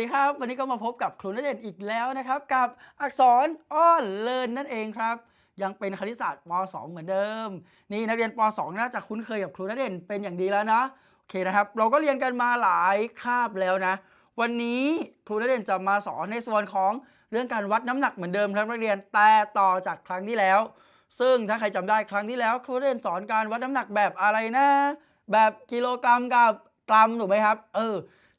วัสดีครับ วันนี้ก็มาพบกับครูณเด่นอีกแล้วนะครับ กับอักษรอ้อนเลินนั่นเองครับ ยังเป็นคณิตศาสตร์ป .2 เหมือนเดิม นี่นักเรียนป .2 น่าจะคุ้นเคยกับครูณเด่นเป็นอย่างดีแล้วนะโอเคนะครับ เราก็เรียนกันมาหลายคาบแล้วนะ วันนี้ครูณเด่นจะมาสอนในส่วนของเรื่องการวัดน้ำหนักเหมือนเดิมครับนักเรียนแต่ต่อจากครั้งที่แล้ว ซึ่งถ้าใครจำได้ครั้งที่แล้ว ครูณเด่นสอนการวัดน้ำหนักแบบอะไรนะ แบบกิโลกรัมกับกรัมถูกไหมครับ เออ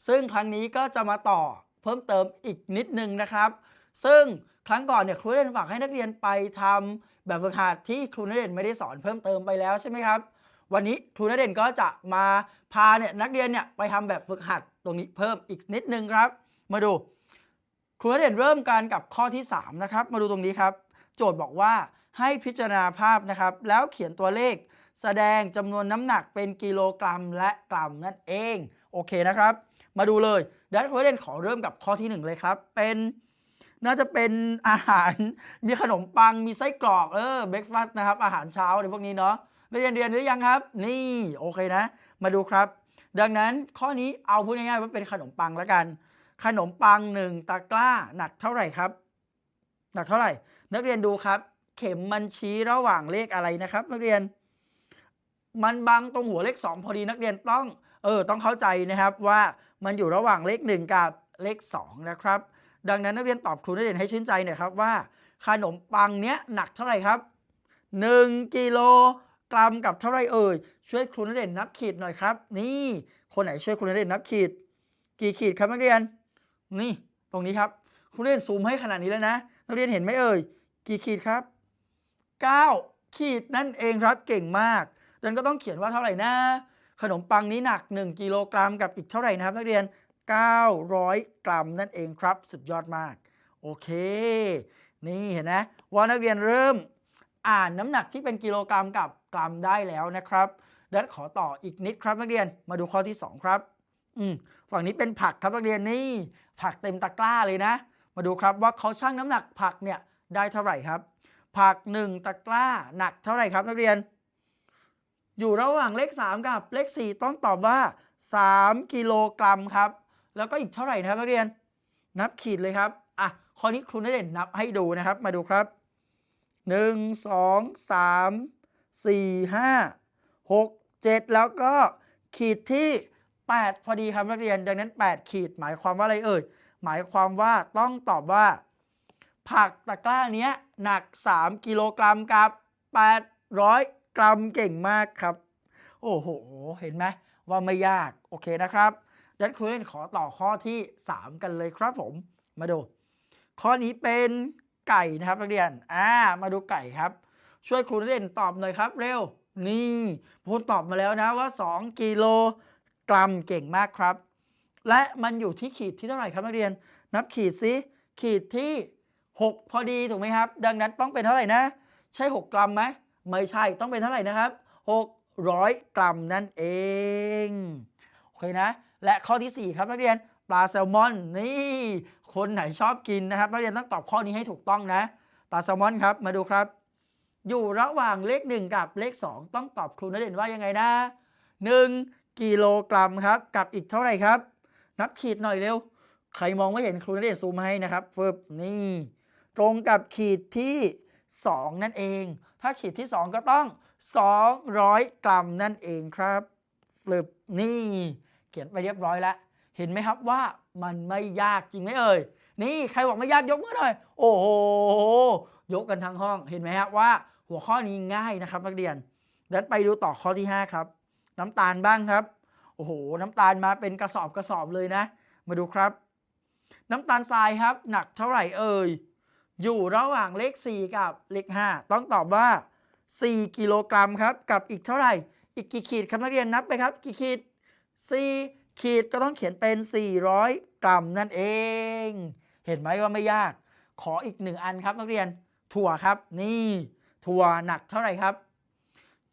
ซึ่งครั้งนี้ก็จะมาต่อเพิ่มเติมอีกนิดนึงนะครับ ซึ่งครั้งก่อนเนี่ยครูณเด่นฝากให้นักเรียนไปทำแบบฝึกหัดที่ครูณเด่นไม่ได้สอนเพิ่มเติมไปแล้วใช่ไหมครับ วันนี้ครูณเด่นก็จะมาพาเนี่ยนักเรียนเนี่ยไปทำแบบฝึกหัดตรงนี้เพิ่มอีกนิดนึงครับ มาดูครูณเด่นเริ่มการกับข้อที่ 3 นะครับ มาดูตรงนี้ครับ โจทย์บอกว่าให้พิจารณาภาพนะครับ แล้วเขียนตัวเลข แสดงจำนวนน้ำหนักเป็นกิโลกรัมและกรัมนั่นเอง โอเคนะครับ มาดูเลยดัชครูณเด่นขอเริ่มกับข้อที่ 1 เลยครับ เป็นน่าจะเป็นอาหารมีขนมปังมีไส้กรอกเออเบรกฟาสต์นะครับ อาหารเช้าในพวกนี้เนาะได้เรียนเรียนหรือยังครับ นี่โอเคนะ มาดูครับ ดังนั้นข้อนี้เอาพูดง่ายๆว่าเป็นขนมปังแล้วกัน ขนมปังหนึ่งตะกร้าหนักเท่าไหร่ครับ หนักเท่าไหร่ นักเรียนดูครับ เข็มมันชี้ระหว่างเลขอะไรนะครับ นักเรียน มันบังตรงหัวเลข 2 พอดีนักเรียนต้องเออต้องเข้าใจนะครับว่า มันอยู่ระหว่างเลข 1 กับเลข 2 นะครับ ดังนั้นนักเรียนตอบครูนักเรียนให้ชื่นใจหน่อยครับว่า ขนมปังเนี้ยหนักเท่าไหร่ครับ 1กิโลกรัมกับเท่าไหร่เอ่ยช่วยครูนักเรียนนับขีดหน่อยครับ นี่คนไหนช่วยครูนักเรียนนับขีด กี่ขีดครับนักเรียน นี่ตรงนี้ครับครูนักเรียนซูมให้ขนาดนี้แล้วนะนักเรียนเห็นไหมเอ่ยกี่ขีดครับ 9 ขีดนั่นเองครับเก่งมากดังนั้นก็ต้องเขียนว่าเท่าไหร่นะ ขนมปังนี้หนัก 1 กิโลกรัมกับอีกเท่าไหร่นะครับนักเรียน 900 กรัมนั่นเองครับ สุดยอดมาก โอเค นี่เห็นนะว่านักเรียนเริ่มอ่านน้ำหนักที่เป็นกิโลกรัมกับกรัมได้แล้วนะครับดันขอต่ออีกนิดครับนักเรียนมาดูข้อที่ 2 ครับอืมฝั่งนี้เป็นผักครับนักเรียนนี่ ผักเต็มตะกร้าเลยนะ มาดูครับว่าเขาชั่งน้ำหนักผักเนี่ยได้เท่าไหร่ครับ ผัก 1 ตะกร้าหนักเท่าไหร่ครับนักเรียน อยู่ระหว่างเลข 3 กับเลข 4 ต้องตอบว่า 3 กิโลกรัมครับ แล้วก็อีกเท่าไหร่นะครับนักเรียน นับขีดเลยครับอะข้อนี้ครูนเรียนนับให้ดูนะครับ มาดูครับ 1 2 3 4 5 6 7 แล้วก็ขีดที่ 8 พอดีครับนักเรียน ดังนั้น 8 ขีดหมายความว่าอะไรเอ่ย หมายความว่าต้องตอบว่า ผักตะกร้าเนี้ยหนัก 3 กิโลกรัมกับ 800 กรัมเก่งมากครับ โอ้โห เห็นไหมว่าไม่ยาก โอเคนะครับดังนั้นครูเล่นขอต่อข้อที่ 3 กันเลยครับผม มาดู ข้อนี้เป็นไก่นะครับนักเรียน อ่า มาดูไก่ครับ ช่วยครูเล่นตอบหน่อยครับ เร็ว นี่พูดตอบมาแล้วนะว่า 2 กิโลกรัมเก่งมากครับ และมันอยู่ที่ขีดที่เท่าไหร่ครับนักเรียน นับขีดซิขีดที่ 6 พอดีถูกไหมครับ ดังนั้นต้องเป็นเท่าไหร่นะ ใช่ 6 กรัมไหม ไม่ใช่ต้องเป็นเท่าไหร่นะครับ 600 กรัมนั่นเอง โอเคนะ และข้อที่ 4 ครับนักเรียนปลาแซลมอนนี่ คนไหนชอบกินนะครับ นักเรียนต้องตอบข้อนี้ให้ถูกต้องนะ ปลาแซลมอนครับมาดูครับ อยู่ระหว่างเลข 1 กับเลข 2 ต้องตอบครูนักเรียนว่ายังไงนะ 1 กิโลกรัมครับ กับอีกเท่าไหร่ครับ นับขีดหน่อยเร็ว ใครมองไม่เห็นครูนักเรียนซูมให้นะครับฟึบนี่ ตรงกับขีดที่ 2 นั่นเอง ถ้าขีดที่ 2 ก็ต้อง 200 กรัมนั่นเองครับฟลึบนี่ เขียนไปเรียบร้อยแล้ว เห็นไหมครับว่ามันไม่ยากจริงไหมเอ่ย นี่ใครบอกไม่ยากยกมือหน่อย โอ้โห ยกกันทั้งห้อง เห็นไหมครับว่าหัวข้อนี้ง่ายนะครับ นักเรียนดันไปดูต่อข้อที่ 5 ครับ น้ำตาลบ้างครับ โอ้โห น้ำตาลมาเป็นกระสอบกระสอบเลยนะ มาดูครับ น้ำตาลทรายครับ หนักเท่าไหร่เอ่ย อยู่ระหว่างเลข 4 กับเลข 5 ต้องตอบว่า 4 กิโลกรัมครับ กับอีกเท่าไหร่ อีกกี่ขีดครับนักเรียนนับไปครับกี่ขีด 4 ขีดก็ต้องเขียนเป็น 400 กรัมนั่นเอง เห็นไหมว่าไม่ยาก ขออีกหนึ่งอันครับนักเรียน ถั่วครับ นี่ถั่วหนักเท่าไหร่ครับ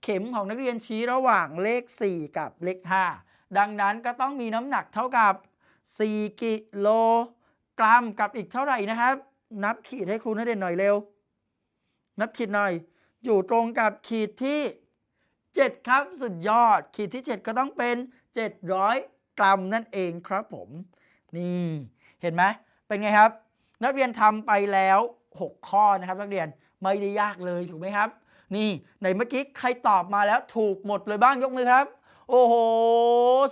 เข็มของนักเรียนชี้ระหว่างเลข 4 กับเลข 5 ดังนั้นก็ต้องมีน้ำหนักเท่ากับ 4 กิโลกรัมกับอีกเท่าไหร่นะครับ นับขีดให้ครูนักเรียนหน่อยเร็ว นับขีดหน่อย อยู่ตรงกับขีดที่ 7 ครับสุดยอด ขีดที่ 7 ก็ต้องเป็น 700 กรัมนั่นเองครับผม นี่เห็นไหมเป็นไงครับ นักเรียนทำไปแล้ว 6 ข้อนะครับ นักเรียนไม่ได้ยากเลยถูกไหมครับ นี่ในเมื่อกี้ใครตอบมาแล้วถูกหมดเลยบ้างยกมือครับ โอ้โห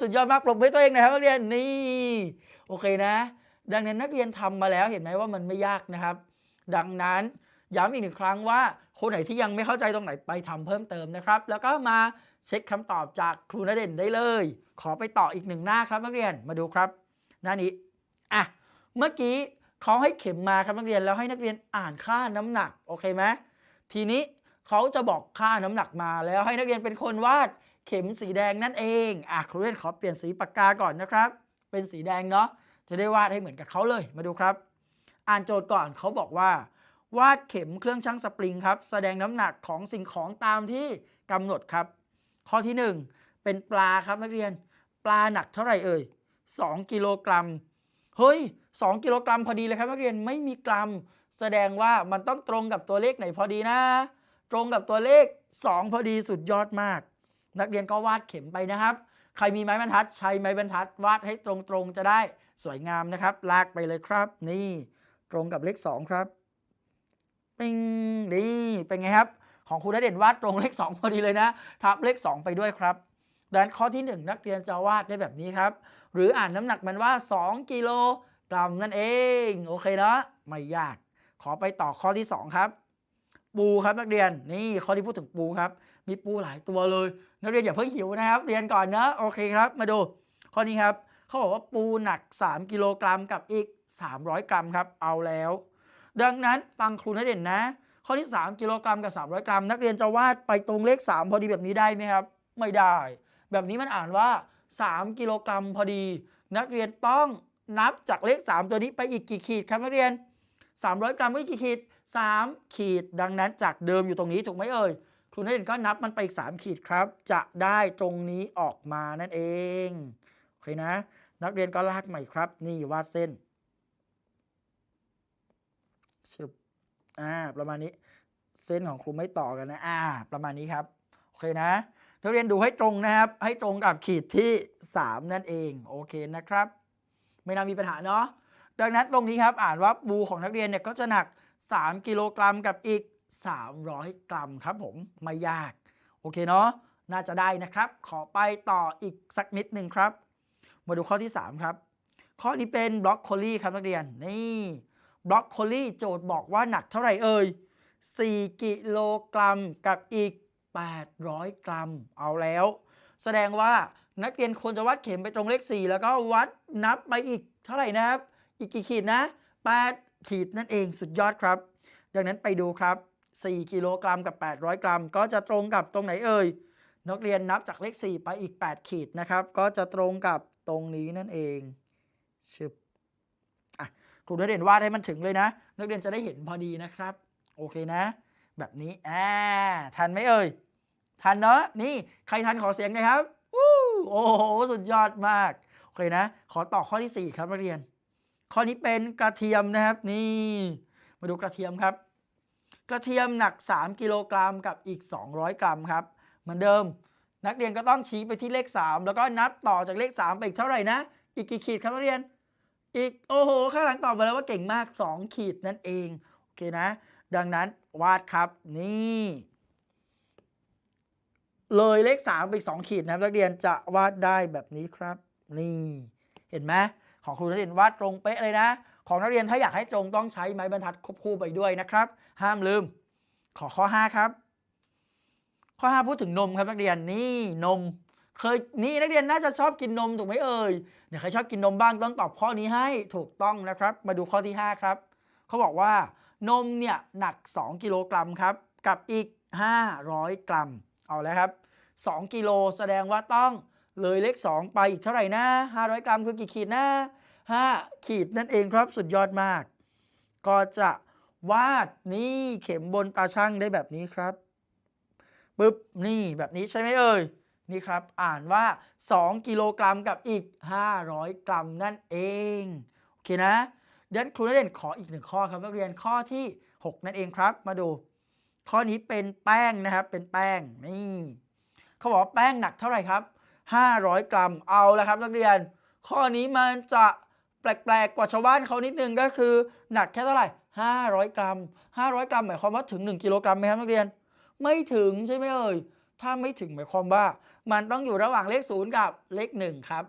สุดยอดมากปรบมือตัวเองหนะครับนักเรียนนี่ โอเคนะ ดังนั้นนักเรียนทำมาแล้วเห็นไหมว่ามันไม่ยากนะครับ ดังนั้นย้ำอีกหนึ่งครั้งว่าคนไหนที่ยังไม่เข้าใจตรงไหนไปทำเพิ่มเติมนะครับ แล้วก็มาเช็คคำตอบจากครูณเด่นได้เลย ขอไปต่ออีกหนึ่งหน้าครับนักเรียนมาดูครับหน้านี้อะเมื่อกี้เขาให้เข็มมาครับนักเรียนแล้วให้นักเรียนอ่านค่าน้ำหนักโอเคไหมทีนี้เขาจะบอกค่าน้ำหนักมาแล้วให้นักเรียนเป็นคนวาดเข็มสีแดงนั่นเองอะครูเด่นขอเปลี่ยนสีปากกาก่อนนะครับ เป็นสีแดงเนาะ จะได้วาดให้เหมือนกับเขาเลย มาดูครับ อ่านโจทย์ก่อนเขาบอกว่า วาดเข็มเครื่องชั่งสปริงครับ แสดงน้ำหนักของสิ่งของตามที่กำหนดครับ ข้อที่ 1 เป็นปลาครับนักเรียน ปลาหนักเท่าไหร่เอ่ย2กิโลกรัม เฮ้ย 2 กิโลกรัมพอดีเลยครับนักเรียนไม่มีกรัม แสดงว่ามันต้องตรงกับตัวเลขไหนพอดีนะ ตรงกับตัวเลข 2 พอดีสุดยอดมาก นักเรียนก็วาดเข็มไปนะครับ ใครมีไม้บรรทัด ใช้ไม้บรรทัดวาดให้ตรงๆจะได้ สวยงามนะครับ ลากไปเลยครับ นี่ตรงกับเลข 2 ครับปิงนี่เป็นไงครับ ของครูณเด่นวาดตรงเลข 2 พอดีเลยนะทับเลข 2 ไปด้วยครับดังนั้นข้อที่ 1 นักเรียนจะวาดได้แบบนี้ครับ หรืออ่านน้ำหนักมันว่า 2 กิโลกรัมนั่นเอง โอเคเนาะไม่ยาก ขอไปต่อข้อที่ 2 ครับ ปูครับนักเรียนนี่ข้อที่พูดถึงปูครับ มีปูหลายตัวเลย นักเรียนอย่าเพิ่งหิวนะครับ เรียนก่อนนะโอเคครับ มาดูข้อนี้ครับ เขาบอกว่าปูหนัก 3 กิโลกรัมกับอีก 300 กรัมครับ เอาแล้ว ดังนั้นฟังครูณเด่นนะ ข้อที่ 3 กิโลกรัมกับ 300 กรัม นักเรียนจะวาดไปตรงเลข 3 พอดีแบบนี้ได้ไหมครับ ไม่ได้ แบบนี้มันอ่านว่า 3 กิโลกรัมพอดี นักเรียนต้องนับจากเลข 3 ตัวนี้ไปอีกกี่ขีดครับนักเรียน 300 กรัมก็อีกกี่ขีด 3 ขีด ดังนั้นจากเดิมอยู่ตรงนี้ถูกไหมเอ่ยครูณเด่นก็นับมันไปอีก 3 ขีดครับ จะได้ตรงนี้ออกมานั่นเอง โอเคนะ นักเรียนก็ลากใหม่ครับ นี่วาดเส้นชึบอ่าประมาณนี้เส้นของครูไม่ต่อกันนะอ่า ประมาณนี้ครับโอเคนะนักเรียนดูให้ตรงนะครับ ให้ตรงกับขีดที่ 3 นั่นเองโอเคนะครับ ไม่น่ามีปัญหาเนาะดังนั้นตรงนี้ครับอ่านว่าปูของนักเรียนเนี่ยก็จะหนัก 3 กิโลกรัมกับอีก 300 กรัมครับผมไม่ยาก โอเคเนาะน่าจะได้นะครับ ขอไปต่ออีกสักนิดหนึ่งครับ มาดูข้อที่ 3 ครับ ข้อนี้เป็นบล็อกโคลี่ครับนักเรียน นี่บล็อกโคลี่โจทย์บอกว่าหนักเท่าไหร่เอ่ย 4 กิโลกรัมกับอีก 800 กรัม เอาแล้ว แสดงว่านักเรียนควรจะวัดเข็มไปตรงเลข 4 แล้วก็วัดนับไปอีกเท่าไหร่นะครับ อีกกี่ขีดนะ 8 ขีดนั่นเองสุดยอดครับ ดังนั้นไปดูครับ 4 กิโลกรัมกับ 800 กรัม ก็จะตรงกับตรงไหนเอ่ยนักเรียนนับจากเลข 4 ไปอีก 8 ขีดนะครับ ก็จะตรงกับ ตรงนี้นั่นเองชึบครูณเด่นวาดให้มันถึงเลยนะ นักเรียนจะได้เห็นพอดีนะครับ โอเคนะ แบบนี้อ่าทันไหมเอ่ยทันเนาะนี่ใครทันขอเสียงหน่อยครับวู้โอ้โหสุดยอดมากโอเคนะ ขอต่อข้อที่ 4 ครับนักเรียน ข้อนี้เป็นกระเทียมนะครับ นี่ มาดูกระเทียมครับ กระเทียมหนัก 3 กิโลกรัมกับอีก 200 กรัมครับ เหมือนเดิม นักเรียนก็ต้องชี้ไปที่เลข 3 แล้วก็นับต่อจากเลข 3 ไปอีกเท่าไหร่นะ อีกกี่ขีดครับนักเรียน อีกโอ้โห ข้างหลังตอบมาแล้วว่าเก่งมาก 2 ขีดนั่นเอง โอเคนะ ดังนั้นวาดครับนี่ เลยเลข 3 ไปอีก2ขีดนะครับนักเรียนจะวาดได้แบบนี้ครับ นี่ เห็นไหมของครูนักเรียนวาดตรงเป๊ะเลยนะ ของนักเรียนถ้าอยากให้ตรงต้องใช้ไม้บรรทัดควบคู่ไปด้วยนะครับ ห้ามลืม ขอข้อ 5 ครับ ข้อ 5 พูดถึงนมครับนักเรียนนี่นม เคยนี่นักเรียนน่าจะชอบกินนมถูกไหมเอ่ยเดี๋ยวใครชอบกินนมบ้างต้องตอบข้อนี้ให้ถูกต้องนะครับ มาดูข้อที่ 5 ครับเขาบอกว่านมเนี่ยหนัก 2 กิโลกรัมครับกับอีก 500 กรัม เอาแล้วครับ 2 กิโลแสดงว่าต้องเลยเลข 2 ไปอีกเท่าไหร่นะ 500 กรัมคือกี่ขีดนะ 5 ขีดนั่นเองครับสุดยอดมาก ก็จะวาดนี่เข็มบนตาช่างได้แบบนี้ครับ ปึ๊บนี่แบบนี้ใช่ไหมเอ่ยนี่ครับ อ่านว่า 2 กิโลกรัมกับอีก 500 กรัมนั่นเองโอเคนะเดี๋ยวครูนักเรียนขออีกหนึ่งข้อครับนักเรียนข้อที่ 6 นั่นเองครับ มาดู ข้อนี้เป็นแป้งนะครับเป็นแป้งนี่เขาบอกแป้งหนักเท่าไหร่ครับ 500 กรัมเอาแล้วครับนักเรียน ข้อนี้มันจะแแปลกๆกว่าชาวบ้านเขานิดนึงก็คือหนักแค่เท่าไหร่ 500 กรัม 500 กรัมหมายความว่าถึง 1 กิโลกรัมไหมครับนักเรียน ไม่ถึงใช่ไหมเอ่ย ถ้าไม่ถึงหมายความว่า มันต้องอยู่ระหว่างเลข0กับเลข1ครับ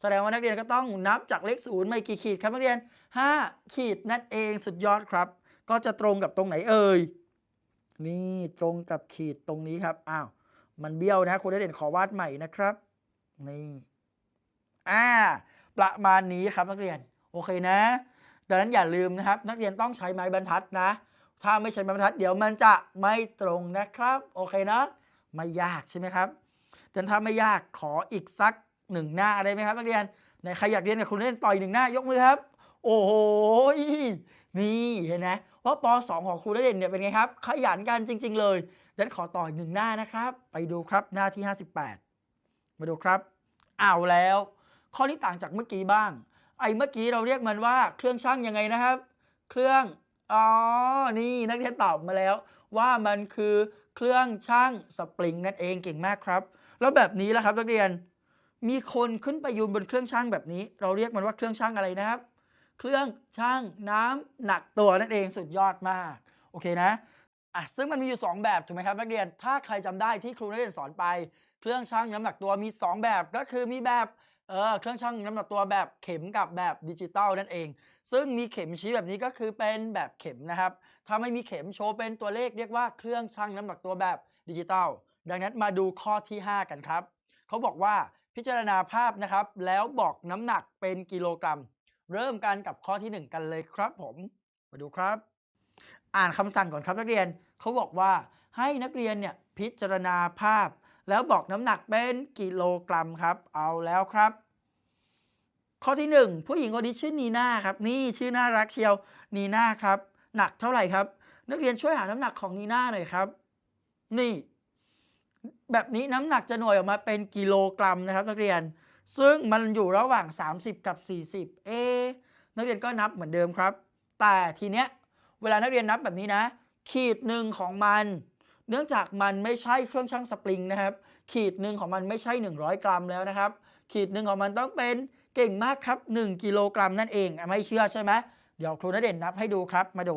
แสดงว่านักเรียนก็ต้องนับจากเลข0มาอีกกี่ขีดครับนักเรียน 5 ขีดนั่นเองสุดยอดครับ ก็จะตรงกับตรงไหนเอ่ย นี่ตรงกับขีดตรงนี้ครับ อ้าว มันเบี้ยวนะคุณได้เด่นขอวาดใหม่นะครับ นี่ อ่า ประมาณนี้ครับนักเรียน โอเคนะดังนั้นอย่าลืมนะครับ นักเรียนต้องใช้ไม้บรรทัดนะ ถ้าไม่ใช้ไม้บรรทัดเดี๋ยวมันจะไม่ตรงนะครับ โอเคนะไม่ยากใช่ไหมครับดังนั้นถ้าไม่ยากขออีกสักหนึ่งหน้าได้ไหมครับนักเรียนในใครอยากเรียนกับคุณเล่นต่อยหนึ่งหน้ายกมือครับ โอ้โหนี่เห็นไหมว่าป .2 ของครูเด่นเนี่ยเป็นไงครับ ขยันกันจริง ๆ เลยดังนั้นขอต่ออีกหนึ่งหน้านะครับ ไปดูครับหน้าที่ 58 มาดูครับเอาแล้ว ข้อนี้ต่างจากเมื่อกี้บ้าง ไอ้เมื่อกี้เราเรียกมันว่าเครื่องช่างยังไงนะครับ เครื่อง อ๋อ นี่นักเรียนตอบมาแล้ว ว่ามันคือเครื่องช่างสปริงนั่นเองเก่งมากครับ แล้วแบบนี้แล้วครับนักเรียน มีคนขึ้นไปยืนบนเครื่องช่างแบบนี้ เราเรียกมันว่าเครื่องช่างอะไรนะครับ เครื่องช่างน้ำหนักตัวนั่นเองสุดยอดมาก โอเคนะอะซึ่งมันมีอยู่ 2 แบบถูกไหมครับนักเรียน ถ้าใครจำได้ที่ครูนักเรียนสอนไป เครื่องช่างน้ำหนักตัวมี 2 แบบก็คือมีแบบเออเครื่องช่างน้ำหนักตัวแบบเข็มกับแบบดิจิตอลนั่นเอง ซึ่งมีเข็มชี้แบบนี้ก็คือเป็นแบบเข็มนะครับ ถ้าไม่มีเข็มโชว์เป็นตัวเลขเรียกว่าเครื่องชั่งน้ำหนักตัวแบบดิจิตอล ดังนั้นมาดูข้อที่ 5 กันครับ เขาบอกว่าพิจารณาภาพนะครับ แล้วบอกน้ำหนักเป็นกิโลกรัม เริ่มกันกับข้อที่ 1 กันเลยครับผม มาดูครับ อ่านคำสั่งก่อนครับนักเรียน เขาบอกว่าให้นักเรียนเนี่ยพิจารณาภาพ แล้วบอกน้ำหนักเป็นกิโลกรัมครับ เอาแล้วครับ ข้อที่ 1 ผู้หญิงคนนี้ชื่อนีน่าครับ นี่ชื่อน่ารักเชียวนีน่าครับ หนักเท่าไหร่ครับ นักเรียนช่วยหาน้ำหนักของนีน่าหน่อยครับ นี่ แบบนี้น้ำหนักจะหน่วยออกมาเป็นกิโลกรัมนะครับ นักเรียน ซึ่งมันอยู่ระหว่าง 30 กับ 40 เอ นักเรียนก็นับเหมือนเดิมครับ แต่ทีเนี้ยเวลานักเรียนนับแบบนี้นะ ขีดหนึ่งของมัน เนื่องจากมันไม่ใช่เครื่องชั่งสปริงนะครับ ขีดหนึ่งของมันไม่ใช่ 100 กรัมแล้วนะครับ ขีดหนึ่งของมันต้องเป็น เก่งมากครับ 1 กิโลกรัมนั่นเอง ไม่เชื่อใช่ไหมเดี๋ยวครูณเด่นนับให้ดูครับมาดู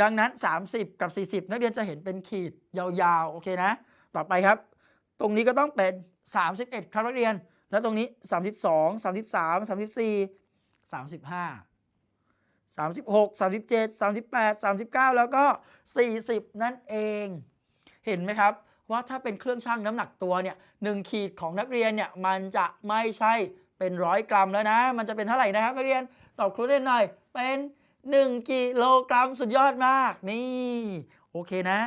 ดังนั้น 30 กับ 40 นักเรียนจะเห็นเป็นขีดยาวๆ โอเคนะ ต่อไปครับ ตรงนี้ก็ต้องเป็น 31 ครับนักเรียน แล้วตรงนี้ 32 33 34 35 36 37 38 39 แล้วก็ 40 นั่นเอง เห็นไหมครับ ว่าถ้าเป็นเครื่องชั่งน้ำหนักตัวเนี่ยหนึ่งขีดของนักเรียนเนี่ยมันจะไม่ใช่ เป็นร้อยกรัมแล้วนะ มันจะเป็นเท่าไหร่นะครับนักเรียนตอบครูเล่นหน่อย เป็น 1กิโลกรัมสุดยอดมากนี่โอเคนะ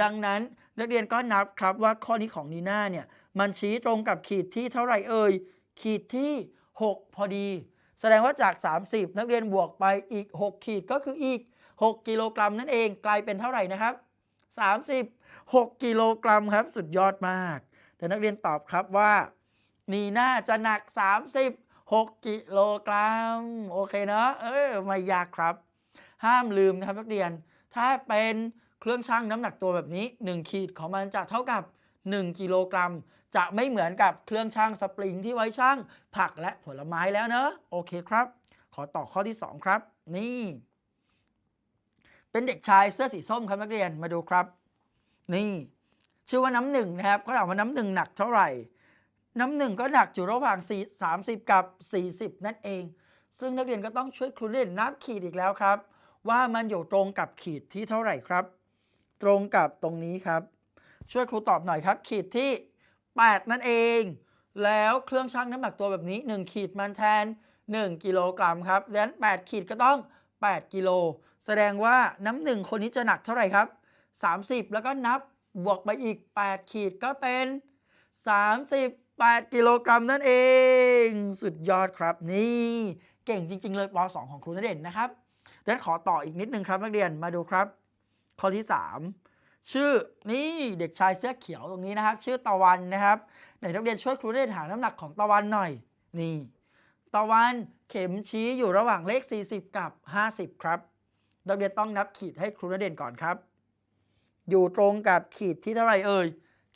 ดังนั้นนักเรียนก็นับครับว่าข้อนี้ของนีน่าเนี่ยมันชี้ตรงกับขีดที่เท่าไหร่เอ่ยขีดที่ 6 พอดี แสดงว่าจาก 30 นักเรียนบวกไปอีก 6 ขีดก็คืออีก 6 กิโลกรัมนั่นเองกลายเป็นเท่าไหร่นะครับ36 กิโลกรัมครับ สุดยอดมาก แต่นักเรียนตอบครับว่า นี่น่าจะหนัก 36 กิโลกรัม โอเคเนอะเออไม่ยากครับ ห้ามลืมนะครับนักเรียน ถ้าเป็นเครื่องชั่งน้ำหนักตัวแบบนี้ 1 ขีดของมันจะเท่ากับ 1 กิโลกรัม จะไม่เหมือนกับเครื่องชั่งสปริงที่ไว้ชั่งผักและผลไม้แล้วเนอะโอเคครับ ขอต่อข้อที่ 2 ครับ นี่ เป็นเด็กชายเสื้อสีส้มครับนักเรียนมาดูครับ นี่ ชื่อว่าน้ำหนึ่งนะครับเขาถามว่าน้ำหนึ่งหนักเท่าไหร่ น้ำหนึ่งก็หนักอยู่ระหว่าง 30 กับ 40 นั่นเอง ซึ่งนักเรียนก็ต้องช่วยครูเล่นนับขีดอีกแล้วครับ ว่ามันอยู่ตรงกับขีดที่เท่าไหร่ครับ ตรงกับตรงนี้ครับ ช่วยครูตอบหน่อยครับ ขีดที่ 8 นั่นเอง แล้วเครื่องชั่งน้ำหนักตัวแบบนี้ 1 ขีดมันแทน 1 กิโลกรัมครับดังนั้น 8 ขีดก็ต้อง 8 กิโล แสดงว่าน้ำหนึ่งคนนี้จะหนักเท่าไหร่ครับ 30 แล้วก็นับบวกไปอีก 8 ขีดก็เป็น 8 กิโลกรัมนั่นเอง สุดยอดครับนี่ เก่งจริง ๆ เลยป .2 ของครูณเด่นนะครับดังนั้นขอต่ออีกนิดนึงครับนักเรียนมาดูครับ ข้อที่ 3 ชื่อนี่เด็กชายเสื้อเขียวตรงนี้นะครับ ชื่อตะวันนะครับไหนนักเรียนช่วยครูณเด่นหาน้ำหนักของตะวันหน่อย นี่ ตะวันเข็มชี้อยู่ระหว่างเลข 40 กับ 50 ครับนักเรียนต้องนับขีดให้ครูณเด่นก่อนครับ อยู่ตรงกับขีดที่เท่าไหร่เอ่ย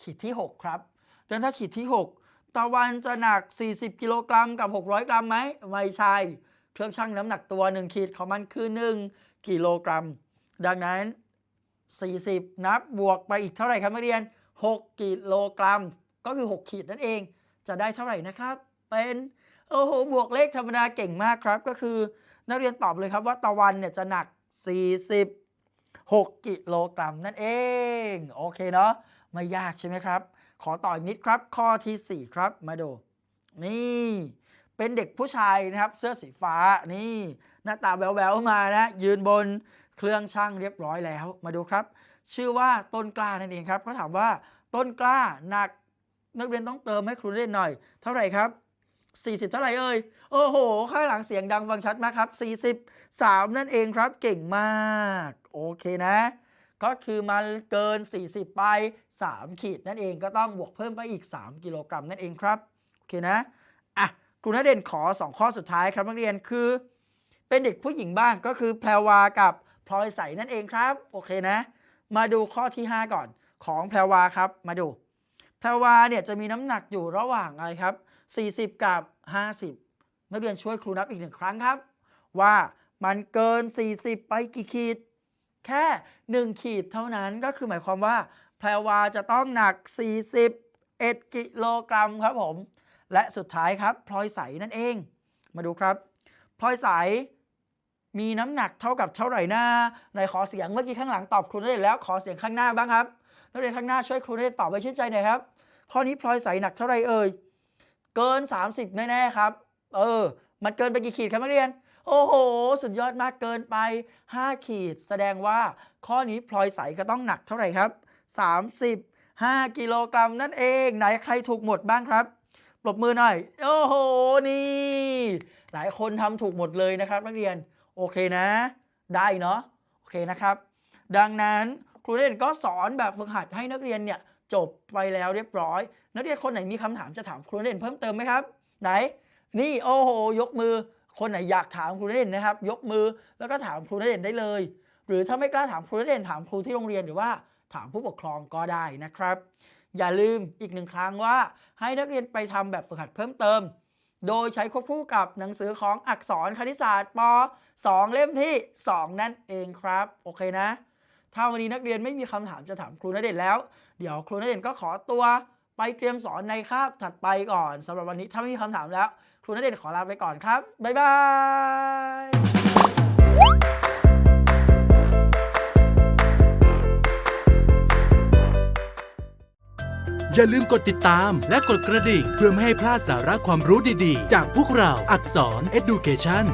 ขีดที่ 6 ครับดังนั้นถ้าขีดที่ 6 ตะวันจะหนัก 40 กิโลกรัมกับ 600 กรัมไหมไม่ใช่ เครื่องชั่งน้ำหนักตัว 1 ขีดของมันคือ 1 กิโลกรัม ดังนั้น 40 นับบวกไปอีกเท่าไหร่ครับนักเรียน 6 กิโลกรัม ก็คือ 6 ขีดนั่นเอง จะได้เท่าไหร่นะครับ เป็นโอ้โหบวกเลขธรรมดาเก่งมากครับ ก็คือ นักเรียนตอบเลยครับว่าตะวันเนี่ยจะหนัก 46 กิโลกรัมนั่นเอง โอเคเนาะไม่ยากใช่ไหมครับ ขอต่ออีกนิดครับ ข้อทีสี่ 4 ครับมาดู นี่ เป็นเด็กผู้ชายนะครับ เสื้อสีฟ้านี่ หน้าตาแววๆมานะ ยืนบนเครื่องช่างเรียบร้อยแล้ว มาดูครับ ชื่อว่าต้นกล้านั่นเองครับเขาถามว่าต้นกล้าหนักนักเรียนต้องเติมให้ครูเล่นหน่อย เท่าไหร่ครับ 40 เท่าไหร่เอ่ย โอ้โห ข้างหลังเสียงดังฟังชัดมากครับ 43 นั่นเองครับ เก่งมาก โอเคนะ ก็คือมันเกิน 40 ไป 3 ขีดนั่นเองก็ต้องบวกเพิ่มไปอีก 3 กิโลกรัมนั่นเองครับ โอเคนะ อะครูณเด่นขอ 2 ข้อสุดท้ายครับนักเรียนคือ เป็นเด็กผู้หญิงบ้างก็คือแพรวากับพลอยใสนั่นเองครับ โอเคนะ มาดูข้อที่ 5 ก่อนของแพรวาครับ มาดูแพรวาเนี่ยจะมีน้ำหนักอยู่ระหว่างอะไรครับ 40 กับ 50 นักเรียนช่วยครูนับอีกหนึ่งครั้งครับ ว่ามันเกิน 40 ไปกี่ขีด แค่ 1 ขีดเท่านั้นก็คือหมายความว่าแพรวาจะต้องหนัก 41 กิโลกรัมครับผม และสุดท้ายครับพลอยใสนั่นเอง มาดูครับพลอยใสมีน้ำหนักเท่ากับเท่าไหร่หน้าในขอเสียงเมื่อกี้ข้างหลังตอบครูได้แล้วขอเสียงข้างหน้าบ้างครับนักเรียนข้างหน้าช่วยครูได้ตอบไปชื่นใจหน่อยครับ ข้อนี้พลอยใสหนักเท่าไหร่เอ่ยเกิน 30 แน่ๆครับ เออ มันเกินไปกี่ขีดครับนักเรียน โอ้โห สุดยอดมากเกินไป 5 ขีด แสดงว่าข้อนี้พลอยใสก็ต้องหนักเท่าไหร่ครับ 35 กิโลกรัมนั่นเอง ไหนใครถูกหมดบ้างครับปรบมือหน่อย โอ้โห นี่ หลายคนทำถูกหมดเลยนะครับ นักเรียน โอเคนะ ได้เนาะ โอเคนะครับ ดังนั้นครูเล่นก็สอนแบบฝึกหัดให้นักเรียนเนี่ยจบไปแล้วเรียบร้อย นักเรียนคนไหนมีคำถามจะถามครูเล่นเพิ่มเติมไหมครับ ไหน นี่ โอ้โห ยกมือ คนไหนอยากถามครูนเล่นนะครับ ยกมือแล้วก็ถามครูนเล่นได้เลย หรือถ้าไม่กล้าถามครูนเล่นถามครูที่โรงเรียนหรือว่าถามผู้ปกครองก็ได้นะครับ อย่าลืมอีกหนึ่งครั้งว่าให้นักเรียนไปทำแบบฝึกหัดเพิ่มเติม โดยใช้ควบคู่กับหนังสือของอักษรคณิตศาสตร์ป 2 เล่มที่ 2 นั่นเองครับ โอเคนะ ถ้าวันนี้นักเรียนไม่มีคำถามจะถามครูณเดชน์แล้ว เดี๋ยวครูณเดชน์ก็ขอตัว ไปเตรียมสอนในคาบถัดไปก่อนสำหรับวันนี้ถ้าไม่มีคำถามแล้ว ครูณเดชขอลาไปก่อนครับ บ๊ายบายอย่าลืมกดติดตามและกดกระดิ่ง เพื่อไม่ให้พลาดสาระความรู้ดีๆ จากพวกเราอักษร Education